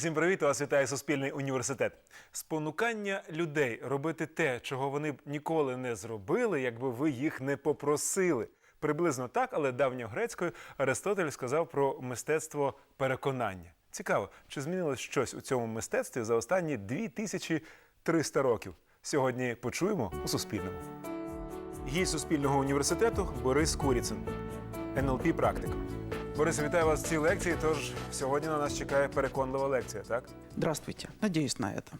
Усім привіт! Вас вітає Суспільний університет. Спонукання людей робити те, чого вони б ніколи не зробили, якби ви їх не попросили. Приблизно так, але давньогрецькою Аристотель сказав про мистецтво переконання. Цікаво, чи змінилось щось у цьому мистецтві за останні 2300 років? Сьогодні почуємо у Суспільному. Гість Суспільного університету Борис Куріцин, НЛП практик. Борис, вітаю вас в цій лекції. Тож сьогодні на нас чекає переконлива лекція, так? Здравствуйте. Надеюсь на это.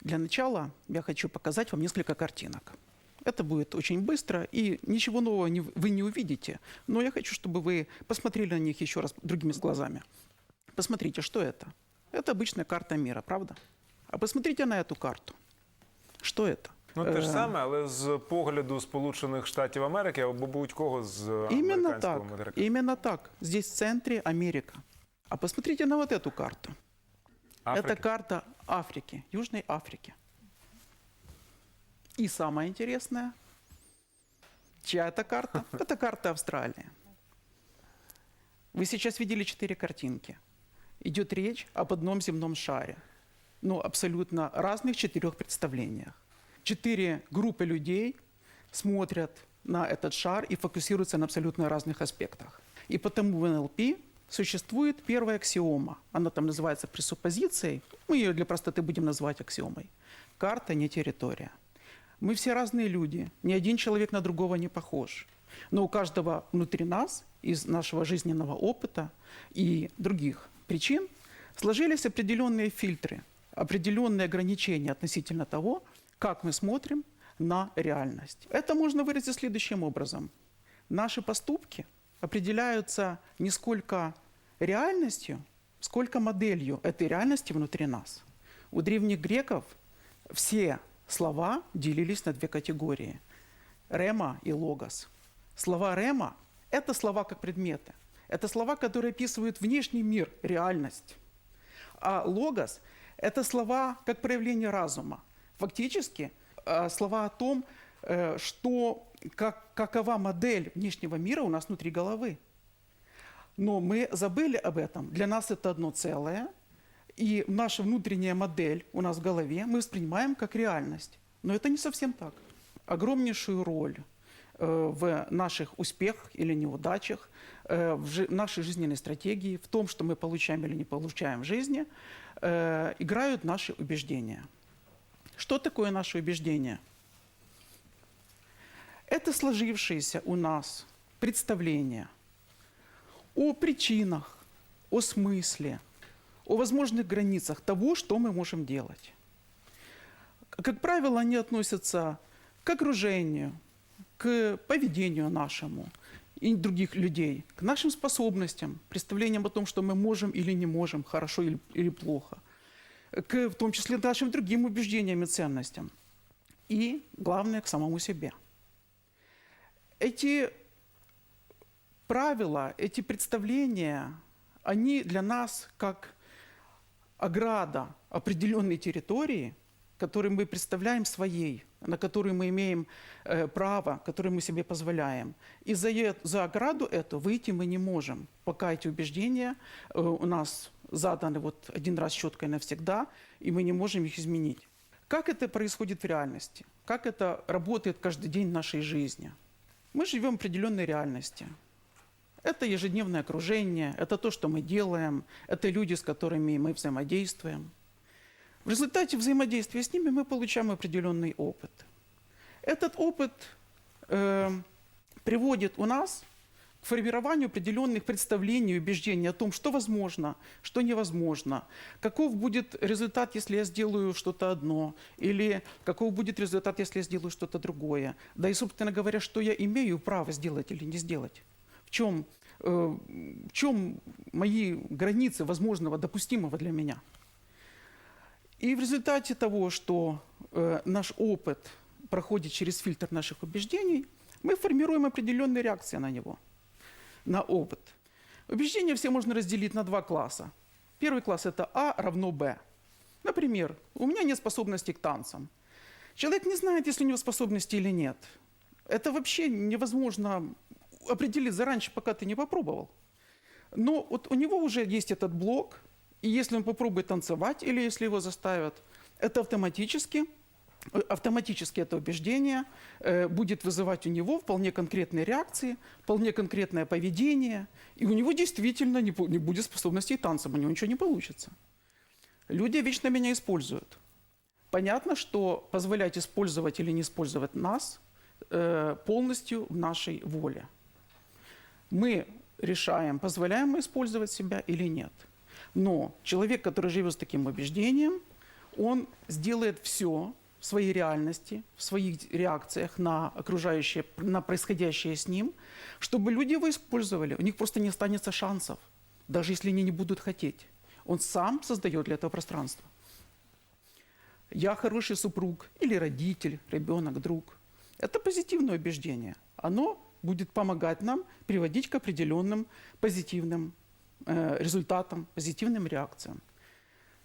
Для начала я хочу показать вам несколько картинок. Это будет очень быстро, и ничего нового не- вы не увидите, но я хочу, чтобы вы посмотрели на них еще раз другими глазами. Посмотрите, что это? Это обычная карта мира, правда? А посмотрите на эту карту. Что это? Ну те ж саме, але з погляду Сполучених Штатів Америки або будь-кого з Именно американського так. материка. Именно так. Здесь в центре Америка. А посмотрите на вот эту карту. Африки. Это карта Африки, Южной Африки. И самое интересное, чья это карта? Это карта Австралии. Вы сейчас видели четыре картинки. Идет речь об одном земном шаре. Но абсолютно разных четырех представлениях. Четыре группы людей смотрят на этот шар и фокусируются на абсолютно разных аспектах. И потому в НЛП существует первая аксиома. Она там называется пресуппозицией. Мы ее для простоты будем называть аксиомой. Карта не территория. Мы все разные люди. Ни один человек на другого не похож. Но у каждого внутри нас, из нашего жизненного опыта и других причин, сложились определенные фильтры, определенные ограничения относительно того, как мы смотрим на реальность. Это можно выразить следующим образом. Наши поступки определяются не сколько реальностью, сколько моделью этой реальности внутри нас. У древних греков все слова делились на две категории – рема и логос. Слова рема – это слова как предметы. Это слова, которые описывают внешний мир, реальность. А логос – это слова как проявление разума. Фактически э, слова о том, э, что, как, какова модель внешнего мира у нас внутри головы. Но мы забыли об этом. Для нас это одно целое. И наша внутренняя модель у нас в голове мы воспринимаем как реальность. Но это не совсем так. Огромнейшую роль э, в наших успехах или неудачах, в нашей жизненной стратегии, в том, что мы получаем или не получаем в жизни, играют наши убеждения. Что такое наши убеждения? Это сложившееся у нас представление о причинах, о смысле, о возможных границах того, что мы можем делать. Как правило, они относятся к окружению, к поведению нашему и других людей, к нашим способностям, представлениям о том, что мы можем или не можем, хорошо или, или плохо, к, в том числе нашим другим убеждениям и ценностям. И, главное, к самому себе. Эти правила, эти представления, они для нас как ограда определенной территории, которую мы представляем своей, на которую мы имеем э, право, которую мы себе позволяем. И за, за ограду эту выйти мы не можем, пока эти убеждения э, у нас заданы вот один раз четко и навсегда, и мы не можем их изменить. Как это происходит в реальности? Как это работает каждый день в нашей жизни? Мы живем в определенной реальности. Это ежедневное окружение, это то, что мы делаем, это люди, с которыми мы взаимодействуем. В результате взаимодействия с ними мы получаем определенный опыт. Этот опыт э, приводит у нас формированию определенных представлений и убеждений о том, что возможно, что невозможно, каков будет результат, если я сделаю что-то одно, или каков будет результат, если я сделаю что-то другое. Да и, собственно говоря, что я имею право сделать или не сделать. В чем, э, в чем мои границы возможного, допустимого для меня. И в результате того, что э, наш опыт проходит через фильтр наших убеждений, мы формируем определенные реакции на него, на опыт. Убеждения все можно разделить на два класса. Первый класс – это А равно Б. Например, у меня нет способности к танцам. Человек не знает, есть ли у него способности или нет. Это вообще невозможно определить заранее, пока ты не попробовал. Но вот у него уже есть этот блок, И если он попробует танцевать или если его заставят, это автоматически, автоматически это убеждение э, будет вызывать у него вполне конкретные реакции, вполне конкретное поведение, и у него действительно не, бу- не будет способностей танцам, у него ничего не получится. Люди вечно меня используют. Понятно, что позволять использовать или не использовать нас э, полностью в нашей воле. Мы решаем, позволяем мы использовать себя или нет. Но человек, который живет с таким убеждением, он сделает все своей реальности, в своих реакциях на окружающее, на происходящее с ним, чтобы люди его использовали. У них просто не останется шансов, даже если они не будут хотеть. Он сам создает для этого пространство. Я хороший супруг или родитель, ребенок, друг. Это позитивное убеждение. Оно будет помогать нам приводить к определенным позитивным э, результатам, позитивным реакциям.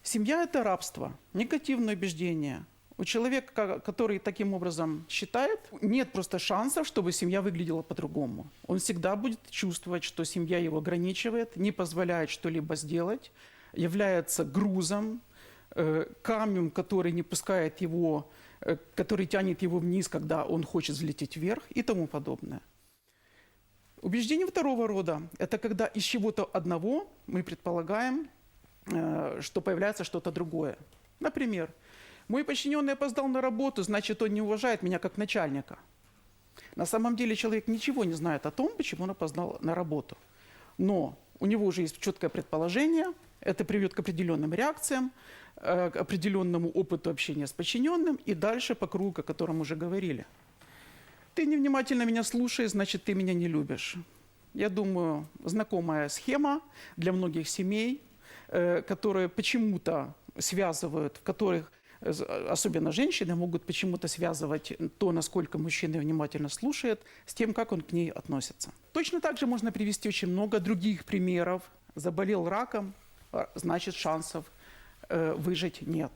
Семья – это рабство, негативное убеждение. У человека, ко- который таким образом считает, нет просто шансов, чтобы семья выглядела по-другому. Он всегда будет чувствовать, что семья его ограничивает, не позволяет что-либо сделать, является грузом, э, камнем, который не пускает его, э, который тянет его вниз, когда он хочет взлететь вверх и тому подобное. Убеждение второго рода – это когда из чего-то одного мы предполагаем, э, что появляется что-то другое. Например, мой подчиненный опоздал на работу, значит, он не уважает меня как начальника. На самом деле человек ничего не знает о том, почему он опоздал на работу. Но у него уже есть четкое предположение, это приведет к определенным реакциям, э, к определенному опыту общения с подчиненным и дальше по кругу, о котором уже говорили. Ты невнимательно меня слушаешь, значит, ты меня не любишь. Я думаю, знакомая схема для многих семей, э, которые почему-то связывают, в которых особенно женщины могут почему-то связывать то, насколько мужчина внимательно слушает, с тем, как он к ней относится. Точно так же можно привести очень много других примеров. Заболел раком, а, значит шансов э, выжить нет.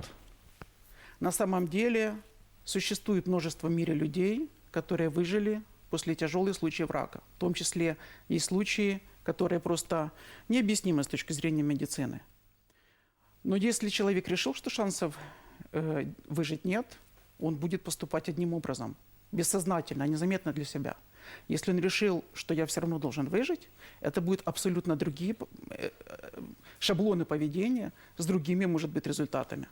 На самом деле существует множество в мире людей, которые выжили после тяжелых случаев рака. В том числе есть случаи, которые просто необъяснимы с точки зрения медицины. Но если человек решил, что шансов э, выжить нет, он будет поступать одним образом, бессознательно, незаметно для себя. Если он решил, что я все равно должен выжить, это будут абсолютно другие э, шаблоны поведения с другими, может быть, результатами.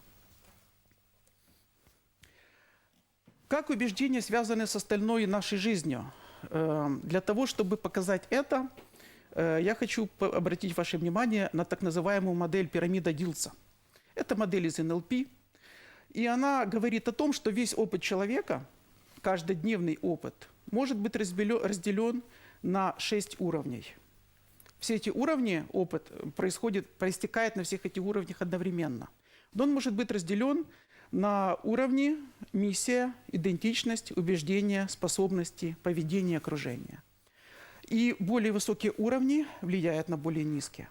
Как убеждения связаны с остальной нашей жизнью? Э, Для того, чтобы показать это, я хочу обратить ваше внимание на так называемую модель пирамида Дилса. Это модель из НЛП, и она говорит о том, что весь опыт человека, каждодневный опыт, может быть разделен на шесть уровней. Все эти уровни, опыт, э, происходит, проистекает на всех этих уровнях одновременно. Но он может быть разделен на уровни миссия, идентичность, убеждения, способности, поведение, окружение. И более высокие уровни влияют на более низкие.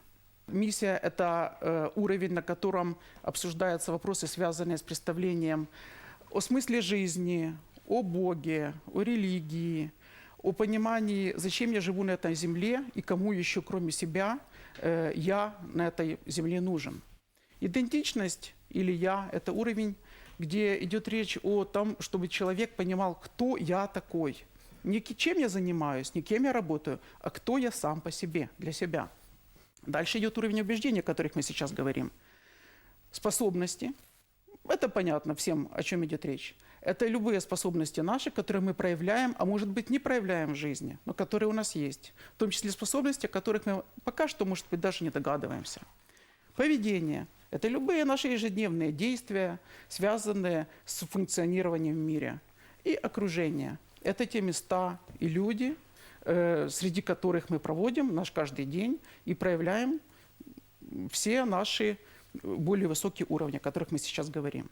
Миссия – это э, уровень, на котором обсуждаются вопросы, связанные с представлением о смысле жизни, о Боге, о религии, о понимании, зачем я живу на этой земле и кому еще, кроме себя, э, я на этой земле нужен. Идентичность или я – это уровень, где идет речь о том, чтобы человек понимал, кто я такой. Не чем я занимаюсь, не кем я работаю, а кто я сам по себе, для себя. Дальше идет уровень убеждений, о которых мы сейчас говорим. Способности. Это понятно всем, о чем идет речь. Это любые способности наши, которые мы проявляем, а может быть не проявляем в жизни, но которые у нас есть. В том числе способности, о которых мы пока что, может быть, даже не догадываемся. Поведение – это любые наши ежедневные действия, связанные с функционированием в мире. И окружение – это те места и люди, среди которых мы проводим наш каждый день и проявляем все наши более высокие уровни, о которых мы сейчас говорим.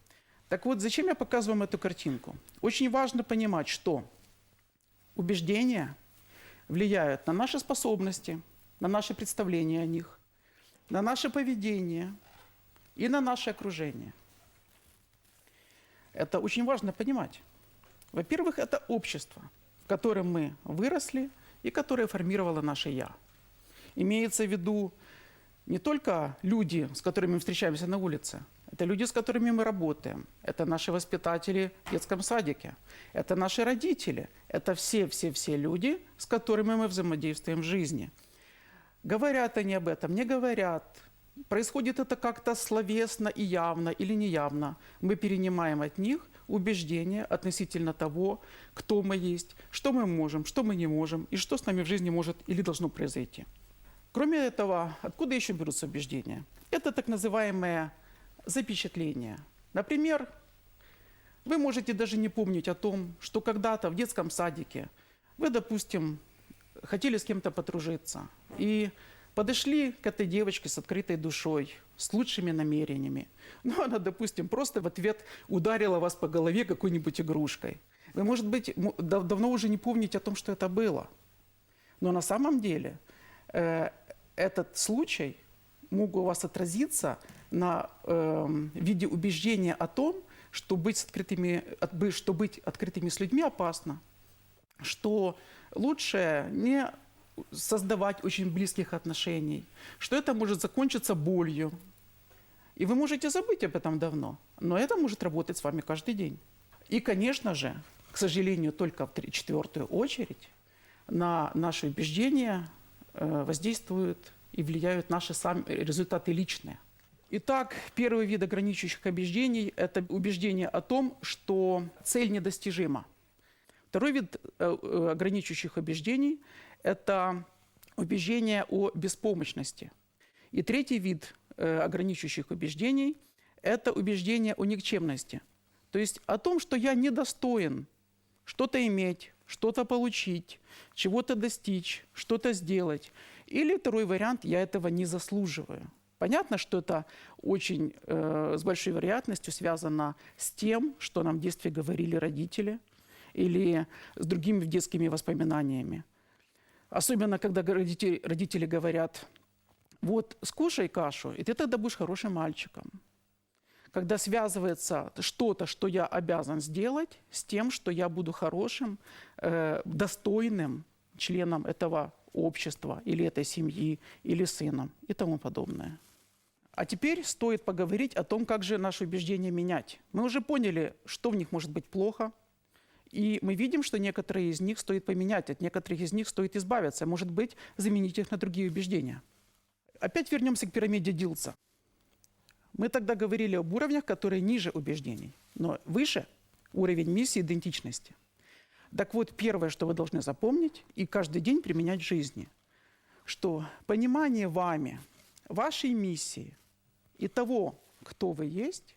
Так вот, зачем я показываю вам эту картинку? Очень важно понимать, что убеждения влияют на наши способности, на наши представления о них, на наше поведение и на наше окружение. Это очень важно понимать. Во-первых, это общество, в котором мы выросли и которое формировало наше «я». Имеется в виду не только люди, с которыми мы встречаемся на улице, это люди, с которыми мы работаем, это наши воспитатели в детском садике, это наши родители, это все-все-все люди, с которыми мы взаимодействуем в жизни. Говорят они об этом, не говорят. Происходит это как-то словесно и явно или неявно. Мы перенимаем от них убеждения относительно того, кто мы есть, что мы можем, что мы не можем и что с нами в жизни может или должно произойти. Кроме этого, откуда еще берутся убеждения? Это так называемое запечатление. Например, вы можете даже не помнить о том, что когда-то в детском садике вы, допустим, хотели с кем-то подружиться и подошли к этой девочке с открытой душой, с лучшими намерениями. Но она, допустим, просто в ответ ударила вас по голове какой-нибудь игрушкой. Вы, может быть, давно уже не помните о том, что это было. Но на самом деле э, этот случай мог у вас отразиться на эм, виде убеждения о том, что быть, с открытыми, что быть открытыми с людьми опасно, что лучше не создавать очень близких отношений, что это может закончиться болью. И вы можете забыть об этом давно, но это может работать с вами каждый день. И, конечно же, к сожалению, только в четвертую очередь на наши убеждения э, воздействуют и влияют наши сами результаты личные. Итак, первый вид ограничивающих убеждений – это убеждение о том, что цель недостижима. Второй вид э, э, ограничивающих убеждений – это убеждение о беспомощности. И третий вид э, ограничивающих убеждений – это убеждение о никчемности. То есть о том, что я недостоин что-то иметь, что-то получить, чего-то достичь, что-то сделать. Или второй вариант – я этого не заслуживаю. Понятно, что это очень э, с большой вероятностью связано с тем, что нам в детстве говорили родители или с другими детскими воспоминаниями. Особенно, когда родители, говорят, вот скушай кашу, и ты тогда будешь хорошим мальчиком. Когда связывается что-то, что я обязан сделать, с тем, что я буду хорошим, э, достойным членом этого общества или этой семьи, или сыном и тому подобное. А теперь стоит поговорить о том, как же наши убеждения менять. Мы уже поняли, что в них может быть плохо, и мы видим, что некоторые из них стоит поменять, от некоторых из них стоит избавиться, может быть, заменить их на другие убеждения. Опять вернемся к пирамиде Дилса. Мы тогда говорили об уровнях, которые ниже убеждений, но выше уровень миссии идентичности. Так вот, первое, что вы должны запомнить и каждый день применять в жизни, что понимание вами вашей миссии и того, кто вы есть,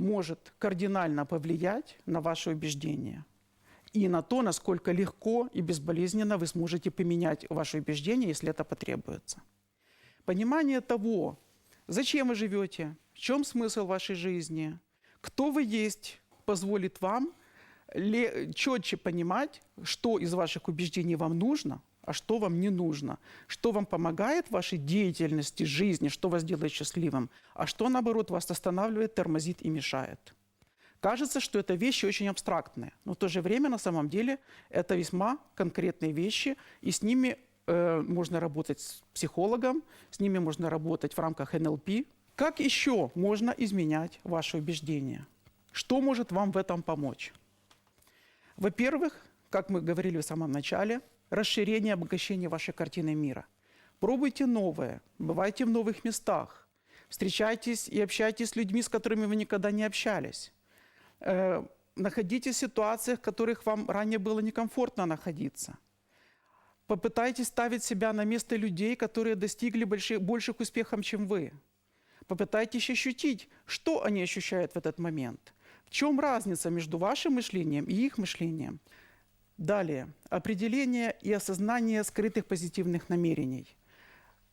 может кардинально повлиять на ваши убеждения и на то, насколько легко и безболезненно вы сможете поменять ваши убеждения, если это потребуется. Понимание того, зачем вы живете, в чем смысл вашей жизни, кто вы есть, позволит вам четче понимать, что из ваших убеждений вам нужно, а что вам не нужно, что вам помогает в вашей деятельности, жизни, что вас делает счастливым, а что, наоборот, вас останавливает, тормозит и мешает. Кажется, что это вещи очень абстрактные, но в то же время на самом деле это весьма конкретные вещи, и с ними э, можно работать с психологом, с ними можно работать в рамках НЛП. Как еще можно изменять ваши убеждения? Что может вам в этом помочь? Во-первых, как мы говорили в самом начале, расширение, обогащение вашей картины мира. Пробуйте новое, бывайте в новых местах, встречайтесь и общайтесь с людьми, с которыми вы никогда не общались. Э, находитесь в ситуациях, в которых вам ранее было некомфортно находиться. Попытайтесь ставить себя на место людей, которые достигли больших, больших успехов, чем вы. Попытайтесь ощутить, что они ощущают в этот момент. В чем разница между вашим мышлением и их мышлением? Далее. Определение и осознание скрытых позитивных намерений.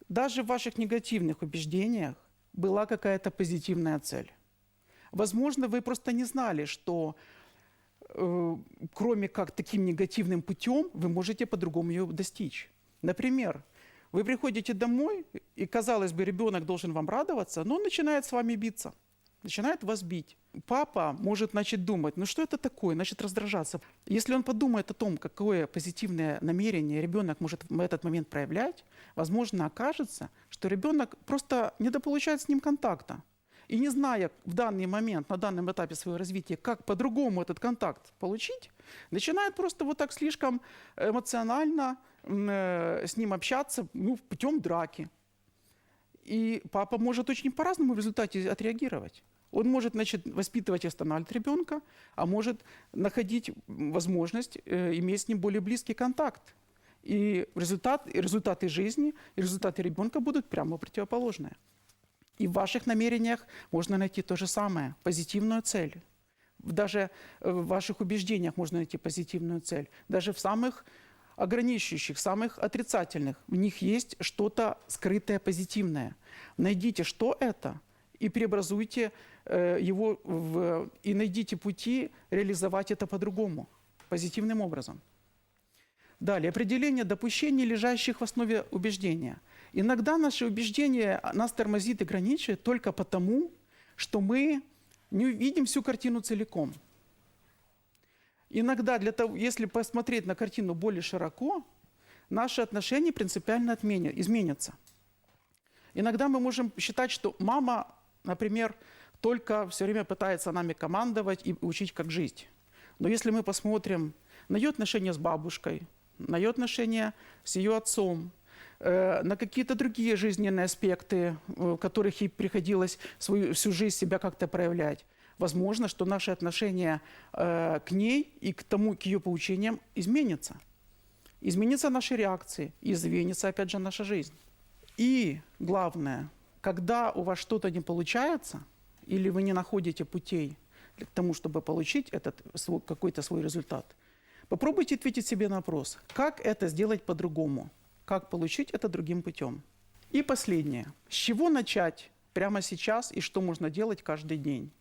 Даже в ваших негативных убеждениях была какая-то позитивная цель. Возможно, вы просто не знали, что э, кроме как таким негативным путем вы можете по-другому ее достичь. Например, вы приходите домой, и, казалось бы, ребенок должен вам радоваться, но он начинает с вами биться, начинает вас бить. Папа может начать думать, ну что это такое, начать раздражаться. Если он подумает о том, какое позитивное намерение ребенок может в этот момент проявлять, возможно, окажется, что ребенок просто недополучает с ним контакта. И не зная в данный момент, на данном этапе своего развития, как по-другому этот контакт получить, начинает просто вот так слишком эмоционально э, с ним общаться ну, путем драки. И папа может очень по-разному в результате отреагировать. Он может значит, воспитывать и останавливать ребенка, а может находить возможность э, иметь с ним более близкий контакт. И результат, и результаты жизни, и результаты ребенка будут прямо противоположные. И в ваших намерениях можно найти то же самое, позитивную цель. Даже э, в ваших убеждениях можно найти позитивную цель. Даже в самых ограничивающих, самых отрицательных, в них есть что-то скрытое позитивное. Найдите, что это, и преобразуйте его в, и найдите пути реализовать это по-другому, позитивным образом. Далее, определение допущений, лежащих в основе убеждения. Иногда наше убеждение нас тормозит и ограничивает только потому, что мы не видим всю картину целиком. Иногда, для того, если посмотреть на картину более широко, наши отношения принципиально отменя- изменятся. Иногда мы можем считать, что мама, например, только все время пытается нами командовать и учить, как жить. Но если мы посмотрим на ее отношения с бабушкой, на ее отношения с ее отцом, э, на какие-то другие жизненные аспекты, э, в которых ей приходилось свою, всю жизнь себя как-то проявлять, возможно, что наши отношения э, к ней и к тому, к ее поучениям изменятся. Изменятся наши реакции, изменится, опять же, наша жизнь. И главное, когда у вас что-то не получается, или вы не находите путей к тому, чтобы получить этот свой- какой-то свой результат, попробуйте ответить себе на вопрос, как это сделать по-другому, как получить это другим путем. И последнее. С чего начать прямо сейчас и что можно делать каждый день?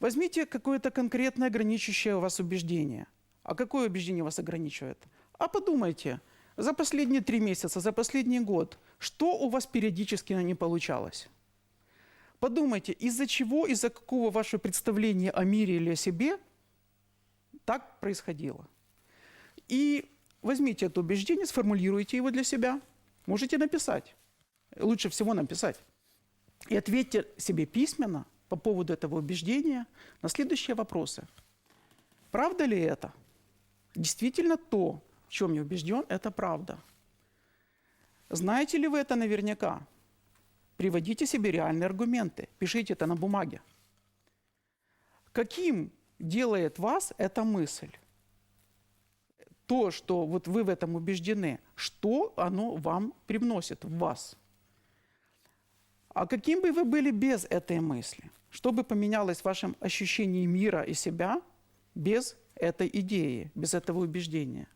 Возьмите какое-то конкретное ограничивающее вас убеждение. А какое убеждение вас ограничивает? А подумайте, за последние три месяца, за последний год, что у вас периодически не получалось? Подумайте, из-за чего, из-за какого ваше представления о мире или о себе так происходило. И возьмите это убеждение, сформулируйте его для себя. Можете написать. Лучше всего написать. И ответьте себе письменно по поводу этого убеждения на следующие вопросы. Правда ли это? Действительно то, в чем я убежден, это правда. Знаете ли вы это наверняка? Приводите себе реальные аргументы, пишите это на бумаге. Каким делает вас эта мысль? То, что вот вы в этом убеждены, что оно вам привносит в вас? А каким бы вы были без этой мысли? Что бы поменялось в вашем ощущении мира и себя без этой идеи, без этого убеждения?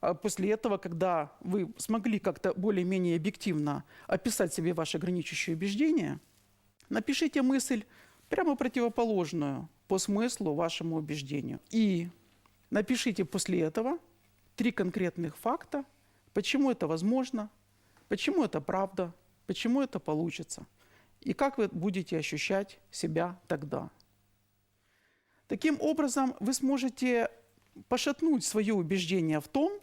А после этого, когда вы смогли как-то более-менее объективно описать себе ваши ограничивающие убеждения, напишите мысль прямо противоположную по смыслу вашему убеждению. И напишите после этого три конкретных факта, почему это возможно, почему это правда, почему это получится, и как вы будете ощущать себя тогда. Таким образом, вы сможете пошатнуть свое убеждение в том,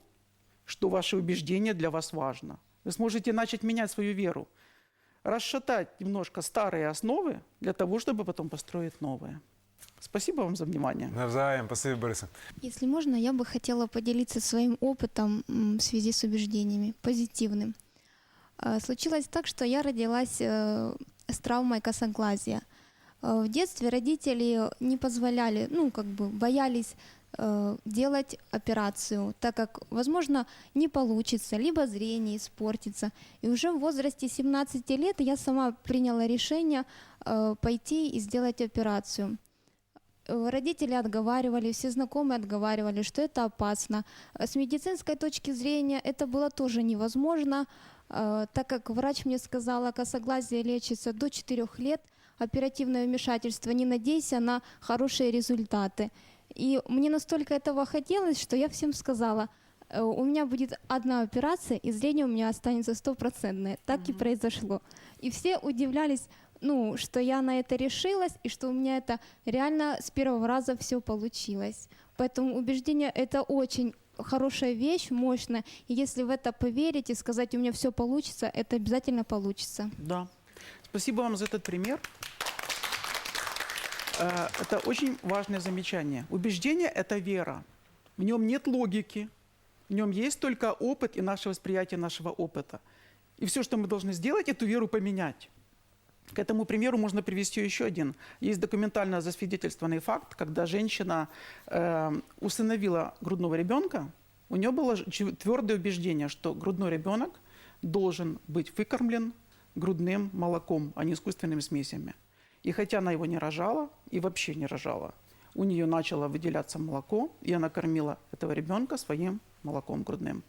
что ваше убеждение для вас важно. Вы сможете начать менять свою веру, расшатать немножко старые основы для того, чтобы потом построить новые. Спасибо вам за внимание. Навзаєм, спасибі, Борисе. Если можно, я бы хотела поделиться своим опытом в связи с убеждениями, позитивным. А, Случилось так, что я родилась э, с травмой косоглазия. Э, В детстве родители не позволяли, ну, как бы боялись делать операцию, так как, возможно, не получится, либо зрение испортится. И уже в возрасте 17 лет я сама приняла решение э, пойти и сделать операцию. Э, Родители отговаривали, все знакомые отговаривали, что это опасно. Э, С медицинской точки зрения это было тоже невозможно, э, так как врач мне сказала, косоглазие лечится до 4 лет, оперативное вмешательство, не надейся на хорошие результаты. И мне настолько этого хотелось, что я всем сказала, «Э, у меня будет одна операция, и зрение у меня останется стопроцентное. Так и произошло. И все удивлялись, ну, что я на это решилась и что у меня это реально с первого раза все получилось. Поэтому убеждение это очень хорошая вещь, мощная. И если в это поверить и сказать, у меня все получится, это обязательно получится. Да. Спасибо вам за этот пример. Э, Это очень важное замечание. Убеждение – это вера. В нем нет логики, в нем есть только опыт и наше восприятие нашего опыта. И все, что мы должны сделать, эту веру поменять. К этому примеру можно привести еще один. Есть документально засвидетельствованный факт, когда женщина э, усыновила грудного ребенка, у нее было твердое убеждение, что грудной ребенок должен быть выкормлен грудным молоком, а не искусственными смесями. И хотя она его не рожала и вообще не рожала, у нее начало выделяться молоко, и она кормила этого ребенка своим молоком грудным.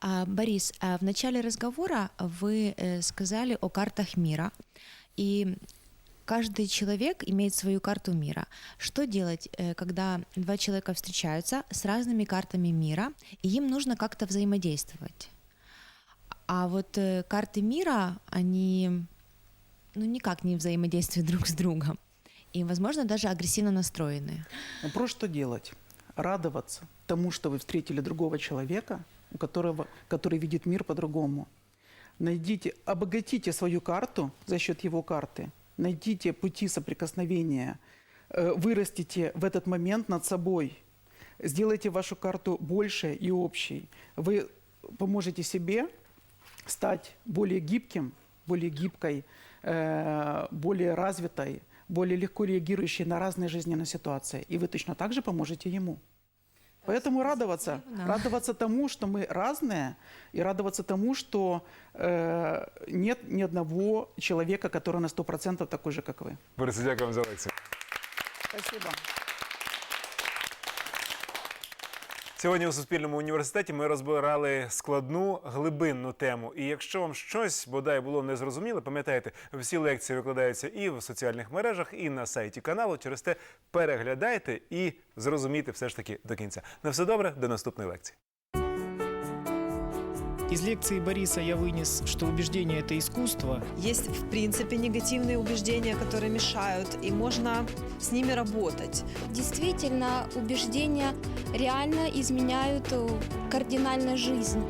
А, Борис, а в начале разговора вы э, сказали о картах мира, и каждый человек имеет свою карту мира. Что делать, э, когда два человека встречаются с разными картами мира, и им нужно как-то взаимодействовать? А вот э, карты мира, они ну, никак не взаимодействуют друг с другом. И, возможно, даже агрессивно настроены. Вопрос, что делать? Радоваться тому, что вы встретили другого человека, у которого, который видит мир по-другому. Найдите, обогатите свою карту за счет его карты. Найдите пути соприкосновения. Э, Вырастите в этот момент над собой. Сделайте вашу карту больше и общей. Вы поможете себе стать более гибким, более гибкой, более развитой, более легко реагирующей на разные жизненные ситуации. И вы точно так же поможете ему. Поэтому радоваться, радоваться тому, что мы разные, и радоваться тому, что э, нет ни одного человека, который на 100% такой же, как вы. Борисе, дякую вам за лекцію. Спасибо. Сьогодні у Суспільному університеті ми розбирали складну глибинну тему. І якщо вам щось бодай було незрозуміле, пам'ятайте, всі лекції викладаються і в соціальних мережах, і на сайті каналу. Через те переглядайте і зрозумійте все ж таки до кінця. На все добре, до наступної лекції. Из лекции Бориса я вынес, что убеждение – это искусство, Есть, в принципе, негативные убеждения, которые мешают, и можно с ними работать. Действительно, убеждения реально изменяют э, кардинально жизнь.